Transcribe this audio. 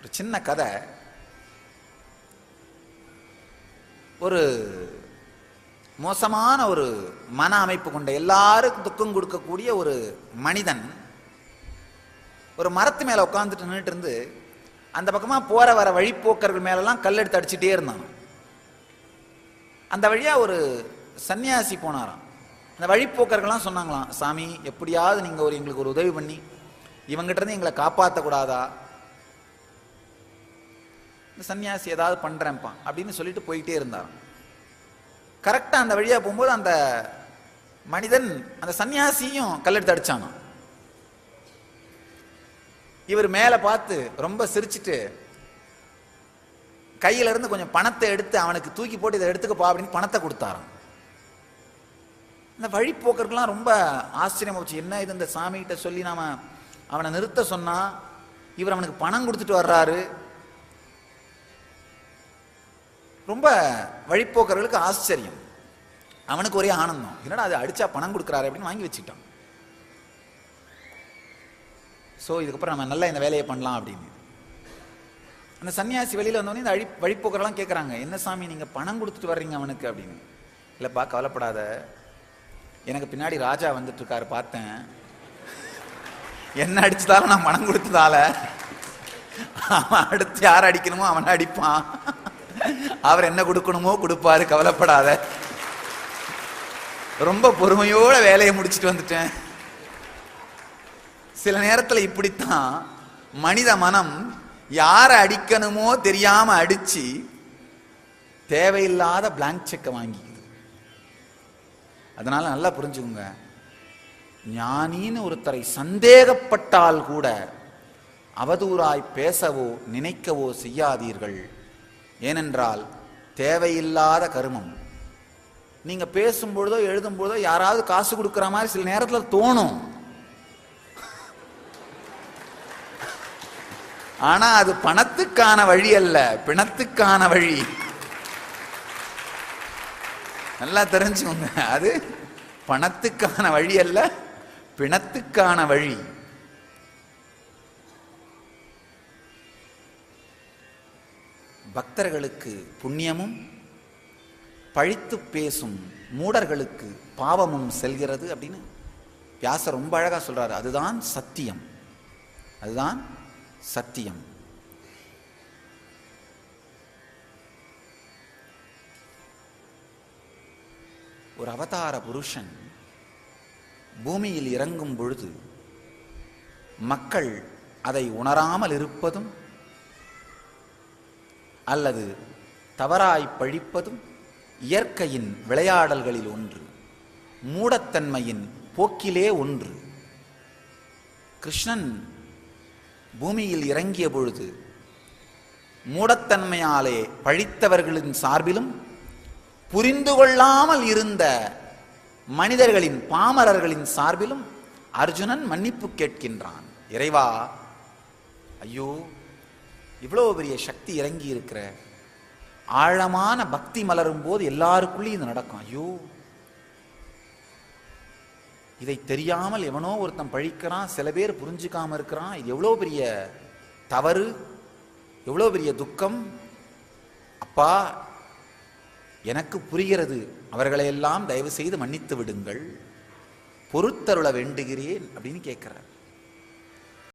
ஒரு சின்ன கதை. ஒரு மோசமான ஒரு மன அமைப்பு கொண்ட எல்லாருக்கும் துக்கம் கொடுக்கக்கூடிய ஒரு மனிதன் ஒரு மரத்து மேலே உட்காந்துட்டு நின்றுட்டு இருந்து அந்த பக்கமாக போகிற வர வழிப்போக்கர்கள் மேலெல்லாம் கல் எடுத்து அடிச்சுட்டே இருந்தான். அந்த வழியாக ஒரு சன்னியாசி போனாராம். அந்த வழிப்போக்கர்கள்லாம் சொன்னாங்களாம் சாமி எப்படியாவது நீங்கள் ஒரு எங்களுக்கு ஒரு உதவி பண்ணி இவங்ககிட்ட இருந்து எங்களை காப்பாற்றக்கூடாதா சன்னியாசி ஏதாவது பண்றேன்ப்பா அப்படின்னு சொல்லிட்டு போயிட்டே இருந்தாராம் கரெக்டா அந்த வழியா போகும்போது அந்த மனிதன் அந்த சன்னியாசியும் கல்லெடுத்து அடிச்சானாம் இவர் மேலே பார்த்து ரொம்ப சிரிச்சிட்டு கையில இருந்து கொஞ்சம் பணத்தை எடுத்து அவனுக்கு தூக்கி போட்டு இதை எடுத்துக்கப்பா அப்படின்னு பணத்தை கொடுத்தாராம். இந்த வழிப்போக்கர்கள்லாம் ரொம்ப ஆச்சரியமா போச்சு என்ன இது இந்த சாமிகிட்ட சொல்லி நாம அவனை நிறுத்த சொன்னா இவர் அவனுக்கு பணம் கொடுத்துட்டு வர்றாரு. ரொம்ப வழிப்போக்கர்களுக்கு ஆச்சரியம். அவனுக்கு ஒரே ஆனந்தம். என்னடா அது அடிச்சா பணம் கொடுக்குறாரு அப்படின்னு வாங்கி வச்சுக்கிட்டான். ஸோ இதுக்கப்புறம் நம்ம நல்லா இந்த வேலையை பண்ணலாம் அப்படின்னு. அந்த சன்னியாசி வெளியில் வந்தோடனே இந்த அழி வழிப்போக்கரெல்லாம் கேட்குறாங்க என்ன சாமி நீங்கள் பணம் கொடுத்துட்டு வர்றீங்க அவனுக்கு? அப்படின்னு. இல்லைப்பா கவலைப்படாத. எனக்கு பின்னாடி ராஜா வந்துட்டுருக்காரு பார்த்தேன். என்ன அடிச்சதாலும் நான் பணம் கொடுத்ததால? அவன் அடுத்து யார் அடிக்கணுமோ அவனை அடிப்பான். அவர் என்ன கொடுக்கணுமோ கொடுப்பாரு கவலைப்படாத. ரொம்ப பொறுமையோட வேலையை முடிச்சிட்டு வந்துட்டேன். சில நேரத்தில் இப்படித்தான் மனித மனம் யாரை அடிக்கணுமோ தெரியாம அடிச்சு தேவையில்லாத பிளாங்க் செக்கை வாங்கிக்குது. அதனால நல்லா புரிஞ்சுக்கோங்க. ஞானின்னு ஒருத்தரை சந்தேகப்பட்டால் கூட அவதூறாய் பேசவோ நினைக்கவோ செய்யாதீர்கள். ஏனென்றால் தேவையில்லாத கருமம். நீங்க பேசும்பொழுதோ எழுதும் பொழுதோ யாராவது காசு கொடுக்குற மாதிரி சில நேரத்தில் தோணும். ஆனா அது பணத்துக்கான வழி அல்ல பிணத்துக்கான வழி. நல்லா தெரிஞ்சுக்கோங்க. அது பணத்துக்கான வழி அல்ல பிணத்துக்கான வழி. பக்தர்களுக்கு புண்ணியமும் பழித்து பேசும் மூடர்களுக்கு பாவமும் செல்கிறது அப்படின்னு வியாசர் ரொம்ப அழகாக சொல்கிறார் அதுதான் சத்தியம். அதுதான் சத்தியம். ஒரு அவதார புருஷன் பூமியில் இறங்கும் பொழுது மக்கள் அதை உணராமல் இருப்பதும் அல்லது தவறாய் பழிப்பதும் இயற்கையின் விளையாடல்களில் ஒன்று மூடத்தன்மையின் போக்கிலே ஒன்று. கிருஷ்ணன் பூமியில் இறங்கிய பொழுது மூடத்தன்மையாலே பழித்தவர்களின் சார்பிலும் புரிந்து கொள்ளாமல் இருந்த மனிதர்களின் பாமரர்களின் சார்பிலும் அர்ஜுனன் மன்னிப்பு கேட்கின்றான். இறைவா ஐயோ இவ்வளவு பெரிய சக்தி இறங்கி இருக்கிற ஆழமான பக்தி மலரும் போது எல்லாருக்குள்ளேயும் இது நடக்கும். ஐயோ. இதை தெரியாமல் எவனோ ஒருத்தன் பழிக்கிறான் சில பேர் புரிஞ்சுக்காம இருக்கிறான். இது எவ்வளோ பெரிய தவறு எவ்வளோ பெரிய துக்கம். அப்பா எனக்கு புரிகிறது. அவர்களையெல்லாம் தயவு செய்து மன்னித்து விடுங்கள். பொறுத்தருள வேண்டுகிறேன் அப்படின்னு கேட்கிறார்.